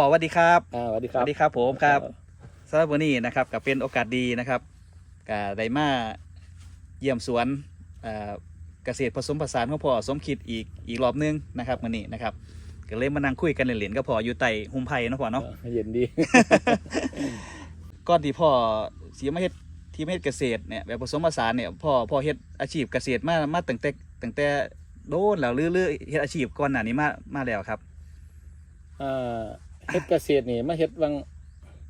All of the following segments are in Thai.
พ่อสวัสดีครับอ่าสวัสดีสครับ วัสดีครับผมครับสำหรับวันนี้นะครับก็เป็นโอกาสดีนะครับก็ได้มาเยี่ยมสวนเอ่อเกษตรผสมผสานของพ่อสมคิดอีกอีกรอบนึงนะครับวันนี้นะครับก็เลยมานั่งคุยกันเล่นๆก็พออยู่ใต้หุ่มไผ่เนาะพ่อเนาะ เออเย็นดี ก่อนที่พ่อสีมาเฮ็ดที่มาเฮ็ดเกษตรเนี่ยแบบผสมผสานเนี่ยพ่อพ่อเฮ็ดอาชีพเกษตรมามาตั้งแต่ตั้งแต่โดนแล้วหรือหรือเฮ็ดอาชีพก่อนหน้านี้มามาแล้วครับ อ่า เฮ็ดเกษตรนี่มาเฮ็ดวัง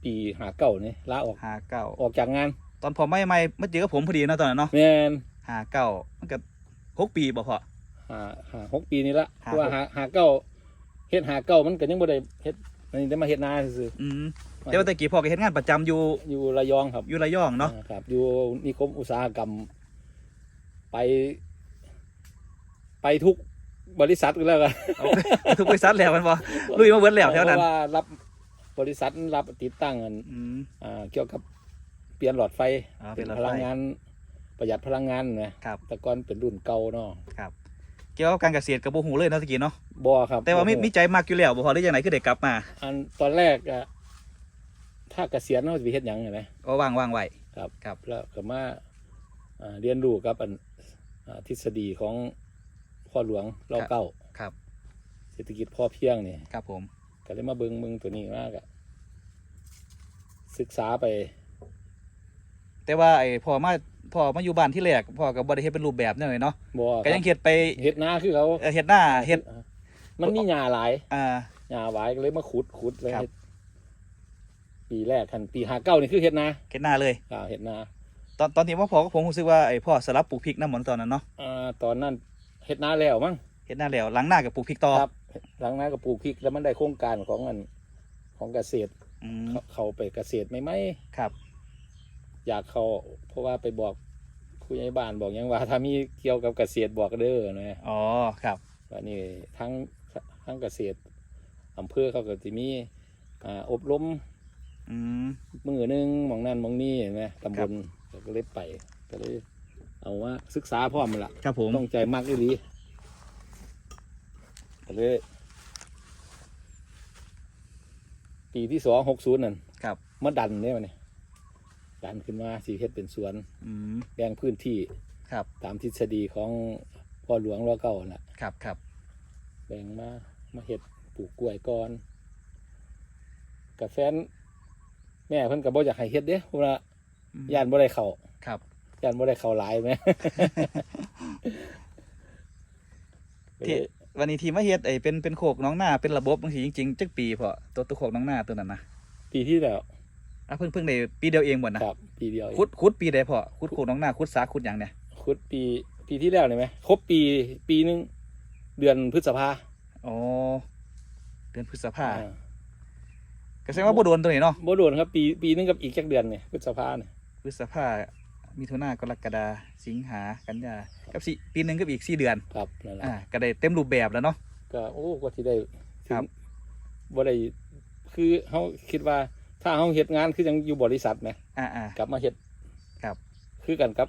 ปีหาเก่านี่ลาออกหาเก้าออกจากงานตอนพอไม่ไม่มาเจอกับผมพอดีเนาะตอนนั้นเนาะแม่นหาเก้ามันก็หกปีบ่พอหาหาหกปีนี่ละหาเพราะว่าหกหาหาเก่าเฮ็ดหาเก่ามันก็ยังบ่ได้เฮ็ดอันนี้ได้มาเฮ็ดนาซื่ออืมแต่ว่าแต่กี้พ่อก็เฮ็ดงานประจำอยู่ๆอยู่ระยองครับอยู่ระยองเนาะอ่ครับ อยู่นิคมอุตสาหกรรม ไป ไปทุก บริษัทแล้วกันเอาทุกบริษัทแล้วมันบ่ลุยมาเบิดแล้วแถวนั้น เพราะว่ารับบริษัทรับติดตั้งอันอืม อ่าเกี่ยวกับเปลี่ยนหลอดไฟอ่าเป็เป็นนรถพไฟลังงาน ประหยัดพลังงานนะครับ แต่ก่อนเป็นรุ่นเก่าเนาะครับเกี่ยวกับการเกษตรกับบ่ฮู้เลยเนาะตะกี้เนาะบ่ครับแต่ว่ามีบ่มีใจมากอยู่แล้วบ่พอหรือยังไงคือได้กลับมาอันตอนแรกอะถ้าเกษียณเราจะไปเฮ็ดหยังไงไหมก็ว่างว่างไว้ ครับครับ แล้วก็มาอ่าเรียนรู้กับอันอ่าทฤษฎีของ พ่อหลวงรอเก้าครับ เศรษฐกิจพอเพียงนี่ครับผมก็เลยมาเบิ่งเบิ่งตัวนี้มากอะศึกษาไป แต่ว่าไอ้พ่อมาพ่อมาอยู่บ้านที่แรกพ่อก็บ่ได้เฮ็ดเป็นรูปแบบนั่นเลยเนาะบ่ก็ยังเฮ็ดไปเฮ็ดนาคือเขาเอ่อเฮ็ดหน้าเฮ็ดมันมีหญ้าหลายอ่าหญ้าหวายก็เลยมาขุดขุดเลยครับเฮ็ดปีแรกคันปีหาเก้านี่คือเฮ็ดนาเฮ็ดหน้าเลยอ่าเฮ็ดนาตอนตอนที่ว่าพ่อก็ผมรู้สึกว่าไอ้พ่อสลับปลูกพริกน้ำหมอนตอนนั้นเนาะอ่าตอนนั้น เฮ็ดนาแล้วมั้งเฮ็ดหน้าแล้วหลังหน้ากับปลูกพริกต่อครับ หลังนั้นก็ปลูกพริกแล้วมันได้โครงการของอันของเกษตรอืมเขาเขาไปเกษตรไม่ไหมครับอยากเขาเพราะว่าไปบอกผู้ใหญ่บ้านบอกหยังว่า ถ้ามีเกี่ยวกับเกษตรบอกเด้อนะอ๋อครับ ว่านี่ทั้งทั้งเกษตรอำเภอเขาก็จะมีอ่าอบรม อืม มือหนึงหมองนั่นหมองนี่เห็นะตำบครับลก็เลยไปก็เลย เอาว่าศึกษาพร้อมมันละครับผมต้องใจมากอีหลีก็เลยปีที่สองหกศูนย์นั่นครับมาดันเนี่ยมันนี่ดันขึ้นมาสีเฮ็ดเป็นสวนอืมแบ่งพื้นที่ครับตามทฤษฎีของพ่อหลวงรอเก่าแหละครับครับแบ่งมา มาเฮ็ดปลูกกล้วยก่อนกับแฟน แม่เพิ่นก็บ่อยากให้เฮ็ดเด้เพราะว่าอืมย่านบ่ได้เข้าครับ ย่านบ่ได้เข้าหลายแหมที่วันนี้ที่มาเฮ็ดไอ้เป็นเป็นโคกน้องหน้าเป็นระบบบางทีจริงๆจักปีพอตัวตัวโคกน้องหน้าตัวนั้นนะปีที่แล้วอะเพิ่งเพิ่งได้ปีเดียวเองบ่นะครับ ปีเดียวเองขุดขุดปีใดพอขุดโคกน้องหน้าขุดสาขุดหยังเนี่ยคุดปีปีที่แล้วเลยไหมครบปีปีหนึงเดือนพฤษภาอ๋อเดือนพฤษภาอ่าก็แสดงว่าบ่โดนตัวนี้เนาะบ่โดนครับ ปีปีหนึงกับอีกจักเดือนเนี่ยพฤษภาเนี่ยพฤษภา มิถุนากรกฎาสิงหากันยากับสี่ปีหนึงกับอีกสี่เดือนครับนั่นแหละอ่าก็ได้เต็มรูปแบบแล้วเนาะ ก็โอ้กว่าที่ได้ครับบ่ได้คือเฮาคิดว่าถ้าเฮาเฮ็ดงานคือยังอยู่บริษัทไหมอ่าอ่า กลับมาเฮ็ดครับ คือกันกับ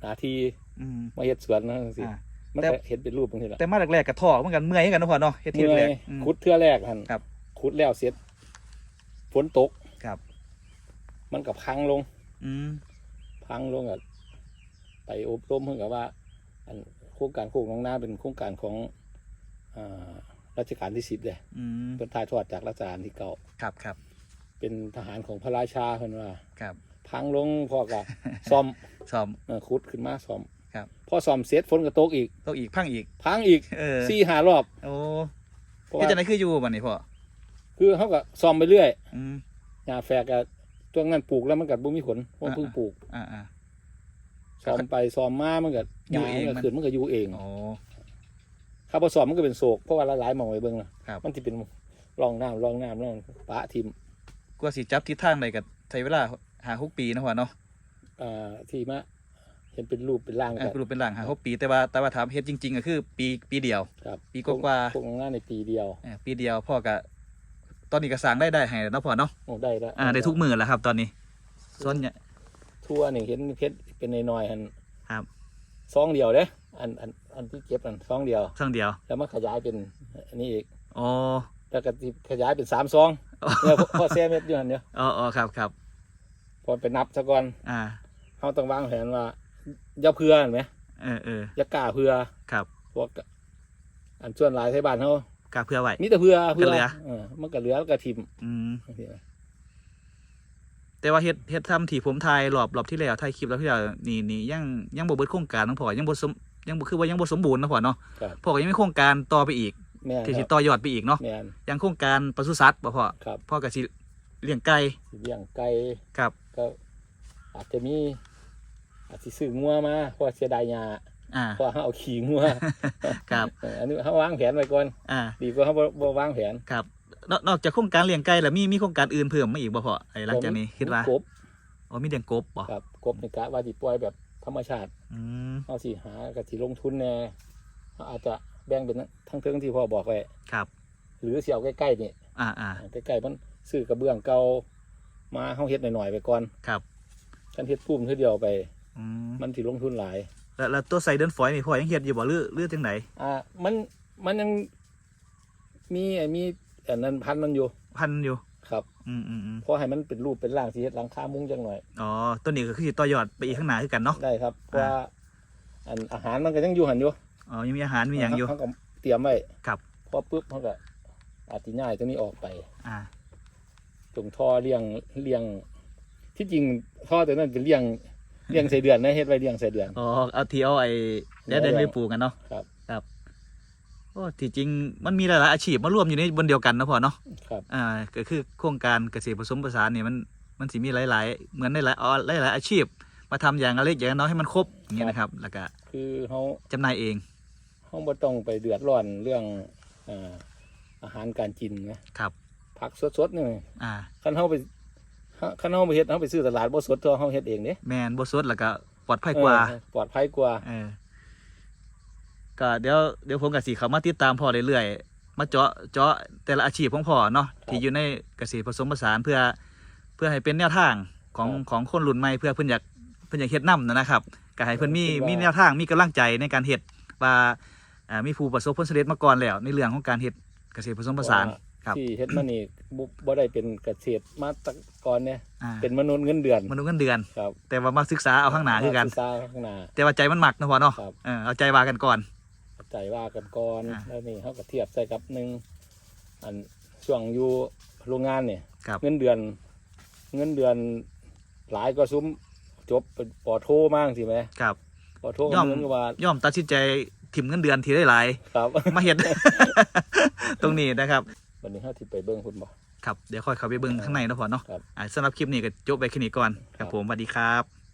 หน้าที่อืมมาเฮ็ดสวนนะสิอ่า มันแต่ ก็เฮ็ดเป็นรูปบางทีละแต่มาแรกๆก็ท้อเหมือนกันเมื่อยเหมือนกันเนาะพ่อเนาะเฮ็ดเทียเมื่แรอยกอืม ขุดเทื่อแรกหั่นครับขุดแล้วเสร็จฝนตกครับ มันก็พังลง อืม พังลงอะไปอบรมเพิ่งกับว่า อันโครงการโคกน้องนาเป็นโครงการของอ่ารัชกาลที่สิบเลยอืมเป็นถ่ายทอดจากรัชกาลที่เก้าครับครับ เป็นทหารของพระราชาเพิ่นว่าครับ พังลงพอกะซ่อมซ้อมเออขุดขึ้นมาซ่อมครับพอซ่อมเสร็จฝนก็ตกอีกต้องอีกพังอีก พังอีกเออสี่หารอบ โอ้เพราะเฮ็ดว่าจังไดคืออยู่บัดนี้พ่อคือเขาก็ซ่อมไปเรื่อยอืมหญ้าแฝกก็ ช่วงนั้นปลูกแล้วมันก็บ่มีผลเพราะอ่าเพิ่งปลูกอ่าอ่าซ่อมไปซ่อมมามันก็อยู่เองหญ้ามันมันก็ขึ้นมันก็อยู่เองโอ้ถ้าพอซ่อมมันก็เป็นโศกเพราะว่าหลายๆหมองไว้เบิ่งล่ะครับมันจะเป็นร่องน้ำร่องน้ำร่องปะทิมกว่าสิจับทิศทางได้ก็ใช้เวลาหาหกปีเนาะพ่อเนาะอ่าที่มะเห็นเป็นรูปเป็นร่างอ่ากันรูปเป็นหลังหาหกปีแต่ว่าแต่ว่าถามเฮ็ดจริงๆก็คือ ปีปีเดียวครับปีกว่าๆพวกงานในปีเดียวอ่าปีเดียวพ่อก็ ตอนนี้ก็สร้างได้ได้ให้แล้วเนาะพ่อเนาะโอ้ได้แล้วอ่าได้ทุกมือแล้วครับ ตอนนี้ส่วนเนี่ยทั่วนี่เห็นเพชรเป็นน้อยๆอันครับซองเดียวเด้อันอันอันที่เก็บอันซองเดียวเครื่องเดียว แล้วมาขยายเป็นอันนี้อีกอ๋อแต่แล้วก็สิขยายเป็นสามซองเนี่ยพ่อแซ่เม็ดอยู่หั่นเดียวอ๋ออ๋อครับครับพอไปนับซะก่อนอ่าเขาต้องวางแผนว่าอย่าเพื่อเห็นไหมเออเอออย่ากล้าเพื่อครับพวกอันส่วนหลายไทยบ้านเขา กาเพื่อไว้มีแต่เพื่อเพื่ก็เหลือ เออมันก็เหลือแล้วก็ทิมอืมบางทีนะแต่ว่าเฮ็ดเฮ็ดทำที่ผมถ่ายรอบรอบที่แล้วถ่ายคลิปรอบที่แล้วนี่นี่ยังยังบ่เบิดโครงการของพ่อยังบ่สมยังบ่คือว่ายังบ่สมบูรณ์นะพ่อเนาะครับพ่อก็ยังมีโครงการต่อไปอีกแม่นที่คสิรับต่อยอดไปอีกเนาะแม่นยังโครงการปศุสัตว์บ่พ่อครับพ่อก็สิเลี้ยงไก่สิเลี้ยงไก่ครับ ก็อาจจะมี อาจจะซื้องัวมาเพราะว่าเสียดายหญ้า อ่าเพราะว่าเขาเอาขี่งัวครับเอออันนี้เขาวางแผนไว้ก่อนอ่าดีกว่าเขาบ่บ่วางแผนครับนอกนอกจากโครงการเลี้ยงไก่แล้วมีมีโครงการอื่นเพิ่มมาอีกบ่พ่อไอ้หลังจากนี้คิดว่ากบอ๋อมีเลี้ยงกบบ่ครับกบนี่กะว่าสิปล่อยแบบธรรมชาติอืมเอาสิหากับสิลงทุนแน่เขาอาจจะแบ่งเป็นทั้งเทิงที่พ่อบอกไว้ครับ หรือสิเอาใกล้ๆนี่อ่าอ่าใกล้ๆมันซื้อกระเบื้องเก่ามาเฮาเฮ็ดหน่อยๆไปก่อนครับกันเฮ็ดปุ้มเทื่อเดียวไปอืมมันสิลงทุนหลาย แล้วแล้วตัวไซเดนฟอยนี่พ่อยังเฮ็ดอยู่บ่หรือหรือจังไดอ่ามันมันยังมีไอ้มีอันนั้นพันมันอยู่ พันอยู่ครับอืมอืมอืมเพราะให้มันเป็นรูปเป็นร่างสิเฮ็ดหลังคามุ้งจังหน่อยอ๋อตัวนี้ก็คือสิต่อยอดไปอีกข้างหน้าคือกันเนาะได้ครับเพราะอ่าว่าอันอาหารมันก็ยังอยู่หันอยู่อ๋อยังมีอาหารมีหยังอยู่เขาก็เตรียมไว้ครับพอปุ๊บเขาก็อาจจะง่ายตัวนี้ออกไปอ่าตรงท่อเลี้ยงเลี้ยงที่จริงท่อตัวนั้นเป็นเลี้ยง เลี้ยงใส่เดือนนะเฮ็ดไว้เลี้ยงใส่เดือน อ๋อเอาที่เอาไอ้เดี๋ยวเดินไปปลูกกันเนาะครับ ครับโอ้ที่จริงมันมีหลายๆอาชีพมารวมอยู่ในบนเดียวกันเนาะพ่อเนาะครับอ่าก็คือโครงการเกษตรผสมผสานเนี่ยมันมันสิมีหลาย ๆ เหมือนในหลายอ๋อหลายๆอาชีพ มาทำอย่างละเล็กอย่างละน้อยให้มันครบอย่างเงี้ยนะครับ แล้วก็คือเขาจำหน่ายเองเขาบ่ต้องไปเดือดร้อนเรื่องอ่าอาหารการกินนะครับผักสดๆนี่อ่าคันเฮาไป คันเฮาไปเฮ็ดเฮาไปซื้อตลาดบ่สดเท่าเฮาเฮ็ดเองเด้แมนบสดแล้วก็ปลอดภัยกว่าเออปลอดภัยกว่า เออก็เดี๋ยวเดี๋ยวผมกับสีเขามาติดตามพ่อเรื่อยๆมาเจาะเจาะแต่ละอาชีพของพ่อเนาะที่อยู่ในเกษตรผสมผสานเพื่อ เพื่อให้เป็นแนวทางของของคนรุ่นใหม่เพื่อเพิ่นอยากเพิ่นอยากเฮ็ดนํนะครับก็ให้เพิ่นมีมีแนวทางมีกำลังใจในการเฮ็ดว่าอ่ามีผู้ประสบผลสำเร็จมาก่อนแล้ว ในเรื่องของการเฮ็ดเกษตรผสมผสานครับ ที่เฮ็ดมานี่ บ่บ่ได้เป็นเกษตรมาแตะก่อนเนี่ยอ่าเป็นมนุษย์เงินเดือนมนุษย์เงินเดือนครับแต่ว่ามาศึกษาเอาข้างหน้าคือกัน ศึษาข้างหน้า แต่ว่าใจมันหมักนะพ่อเนาะครับ เออเอาใจว่ากันก่อน ใจว่ากันก่อนอ่า แล้วนี่เขาก็เทียบใส่กับหนึ่งอันช่วงอยู่โรงงานเนี่ย ครับ เงินเดือน เงินเดือนหลายก็ซุ้มจบเป็นปอโทมากสิไหมครับ ปอโทย่อม เงินกว่าย่อมตัดสินใจถิ่มเงินเดือนทีได้หลาย ครับ มาเห็ดตรงนี้นะครับ วันนี้เขาที่ไปเบิ้งคุณบ่ ครับเดี๋ยวค่อยเข้าไปเบิ้งข้างในเนาะพอเนาะครับ อ่าสำหรับคลิปนี้ก็จบไปแค่นี้ก่อนครับผมสวัสดีครับ